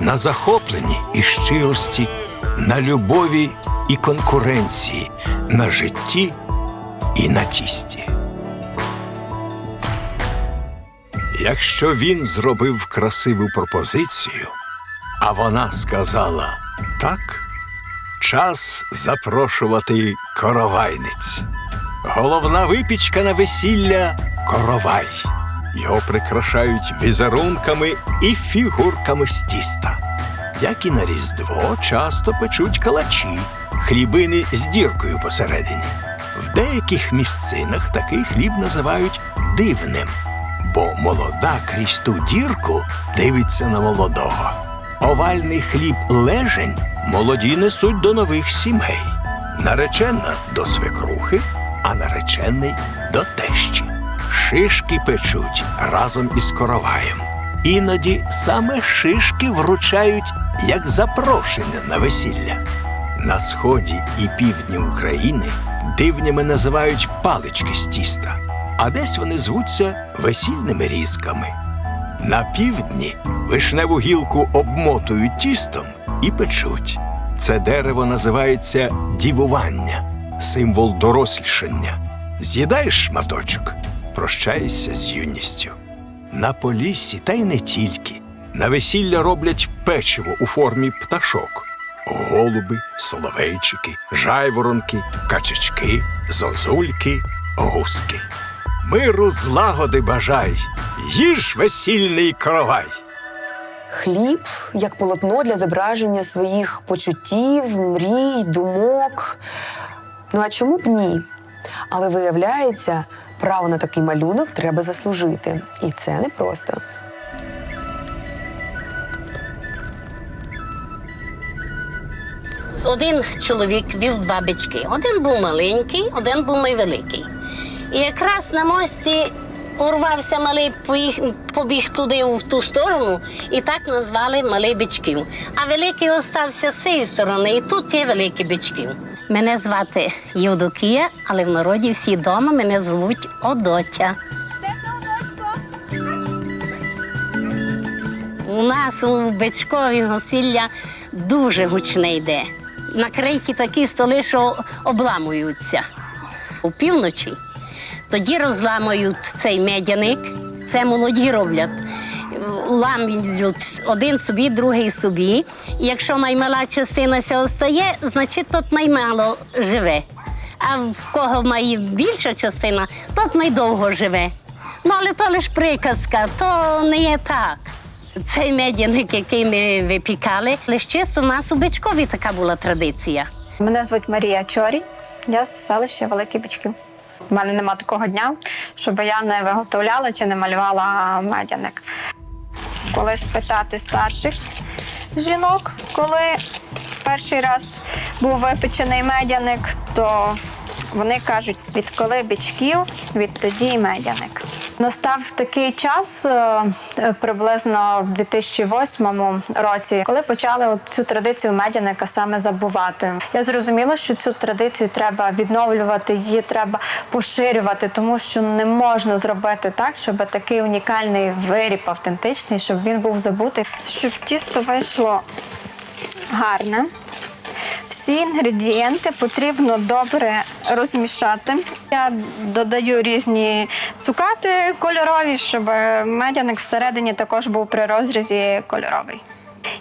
на захопленні і щирості, на любові і конкуренції, на житті і на тісті. Якщо він зробив красиву пропозицію, а вона сказала так, час запрошувати коровайниць. Головна випічка на весілля коровай. Його прикрашають візерунками і фігурками з тіста. Як і на Різдво, часто печуть калачі, хлібини з діркою посередині. В деяких місцинах такий хліб називають дивним, бо молода крізь ту дірку дивиться на молодого. Овальний хліб лежень молоді несуть до нових сімей. Наречена до свекрухи, а наречений до тещі. Шишки печуть разом із короваєм. Іноді саме шишки вручають як запрошення на весілля. На сході і півдні України дивнями називають палички з тіста, а десь вони звуться весільними різками. На півдні вишневу гілку обмотують тістом і печуть. Це дерево називається дівування, символ дорослішання. З'їдаєш шматочок, прощаєшся з юністю. На поліссі, та й не тільки. На весілля роблять печиво у формі пташок: голуби, соловейчики, жайворонки, качечки, зозульки, гуски. Миру злагоди бажай, їж весільний коровай. Хліб як полотно для зображення своїх почуттів, мрій, думок. Ну а чому б ні? Але виявляється, право на такий малюнок треба заслужити. І це непросто. Один чоловік вів два бички. Один був маленький, один був найвеликий. І якраз на мості урвався малий, побіг туди в ту сторону, і так назвали малий бичків. А великий остався з цієї сторони, і тут є великі бичків. Мене звати Євдокія, але в народі всі вдома мене звуть Одотя. У нас у бичкові весілля дуже гучне йде. Накриті такі столи, що обламуються. У півночі тоді розламують цей медяник, це молоді роблять. Ламлють один собі, другий собі. Якщо наймала частина остає, значить тут наймало живе. А в кого має більша частина, тот найдовго живе. Ну, але то лише приказка, то не є так. Цей медяник, який ми випікали, лише чисто у нас у Бичкові така була традиція. Мене звуть Марія Чорій, я з селища Великий Бичків. У мене нема такого дня, щоб я не виготовляла чи не малювала медяник. Коли спитати старших жінок, коли перший раз був випечений медяник, то вони кажуть, відколи бичків, відтоді й медяник. Настав такий час е, е, приблизно в 2008 році, коли почали цю традицію медяника саме забувати. Я зрозуміла, що цю традицію треба відновлювати, її треба поширювати, тому що не можна зробити так, щоб такий унікальний виріб автентичний, щоб він був забутий, щоб тісто вийшло гарне. Всі інгредієнти потрібно добре розмішати. Я додаю різні цукати кольорові, щоб медяник всередині також був при розрізі кольоровий.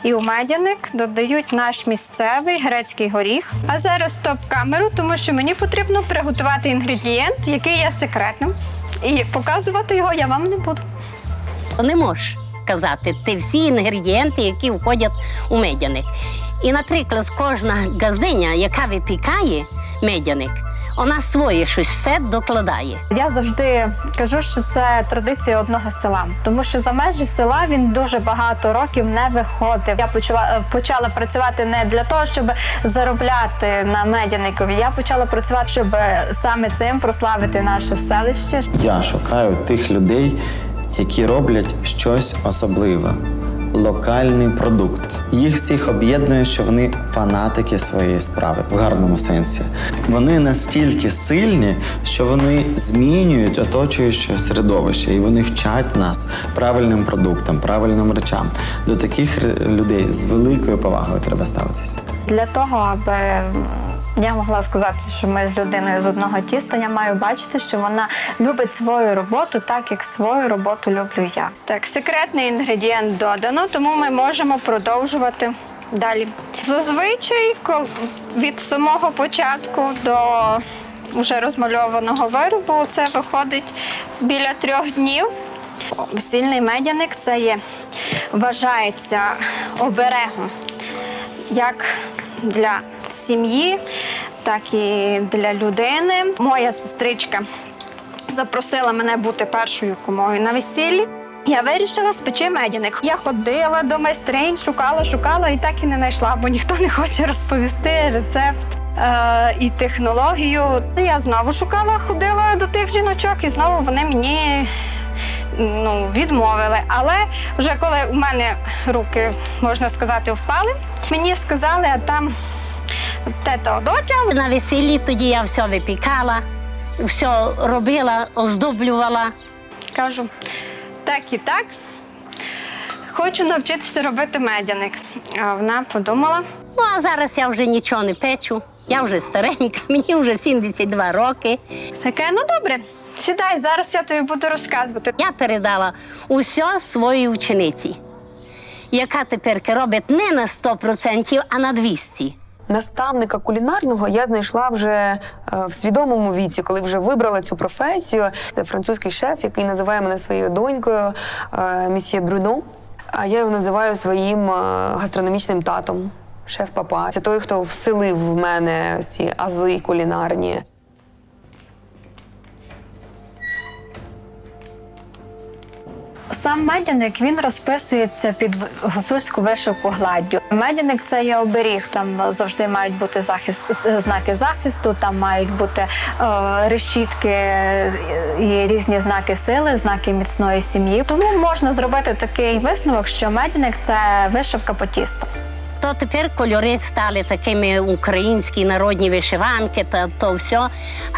І у медяник додають наш місцевий грецький горіх. А зараз стоп-камеру, тому що мені потрібно приготувати інгредієнт, який є секретним. І показувати його я вам не буду. Не можеш казати ти всі інгредієнти, які входять у медяник. І, наприклад, кожна газиня, яка випікає медяник, Вона своє щось все докладає. Я завжди кажу, що це традиція одного села, тому що за межі села він дуже багато років не виходив. Я почала, почала працювати не для того, щоб заробляти на медяникові. Я почала працювати, щоб саме цим прославити наше селище. Я шукаю тих людей, які роблять щось особливе. Локальний продукт. Їх всіх об'єднує, що вони фанатики своєї справи в гарному сенсі. Вони настільки сильні, що вони змінюють оточуюче середовище, і вони вчать нас правильним продуктам, правильним речам. До таких людей з великою повагою треба ставитися. Для того, аби я могла сказати, що ми з людиною з одного тіста, я маю бачити, що вона любить свою роботу так, як свою роботу люблю я. Так, секретний інгредієнт додано, тому ми можемо продовжувати далі. Зазвичай, від самого початку до вже розмальованого виробу, це виходить біля трьох днів. Весільний медяник це є, вважається оберегом як для сім'ї, так і для людини. Моя сестричка запросила мене бути першою кумою на весіллі. Я вирішила спечи медяник. Я ходила до майстринь, шукала, шукала і так і не знайшла, бо ніхто не хоче розповісти рецепт. Е, і технологію. Я знову шукала, ходила до тих жіночок, і знову вони мені ну, відмовили. Але вже коли у мене руки, можна сказати, впали, мені сказали, а там тета Одотя. На весіллі тоді я все випікала, все робила, оздоблювала. Кажу, так і так. Хочу навчитися робити медяник. А вона подумала. Ну а зараз я вже нічого не печу. Я вже старенька, мені вже 72 роки. Таке, ну добре, сідай, зараз я тобі буду розказувати. Я передала усе своїй учениці, яка тепер робить не на 100%, а на 200%. Наставника кулінарного я знайшла вже е, в свідомому віці, коли вже вибрала цю професію. Це французький шеф, який називає мене своєю донькою е, місьє Брюно. А я його називаю своїм е, гастрономічним татом. Шеф папа. Це той, хто вселив в мене ці ази кулінарні. Сам медяник він розписується під гусульську вишивку гладдю. Медяник це є оберіг. Там завжди мають бути захист, знаки захисту, там мають бути е, решітки і різні знаки сили, знаки міцної сім'ї. Тому можна зробити такий висновок, що медяник це вишивка по тісту. То тепер кольори стали такими українські народні вишиванки та то все.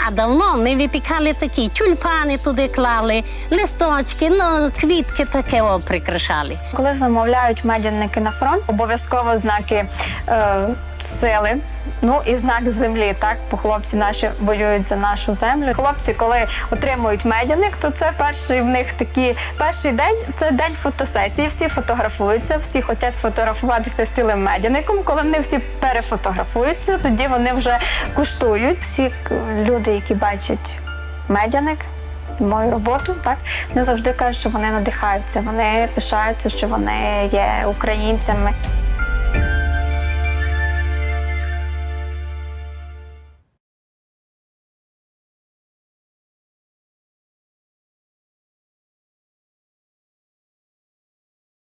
А давно ми випікали такі тюльпани туди клали, листочки, ну, квітки таке о, прикрашали. Коли замовляють медяники на фронт, обов'язково знаки е, сили. Ну і знак землі, так, бо хлопці наші воюють за нашу землю. Хлопці, коли отримують медяник, то це перший в них такий перший день це день фотосесії. Всі фотографуються, всі хочуть сфотографуватися з цілим медяником. Коли вони всі перефотографуються, тоді вони вже куштують. Всі люди, які бачать медяник, мою роботу, так не завжди кажуть, що вони надихаються. Вони пишаються, що вони є українцями.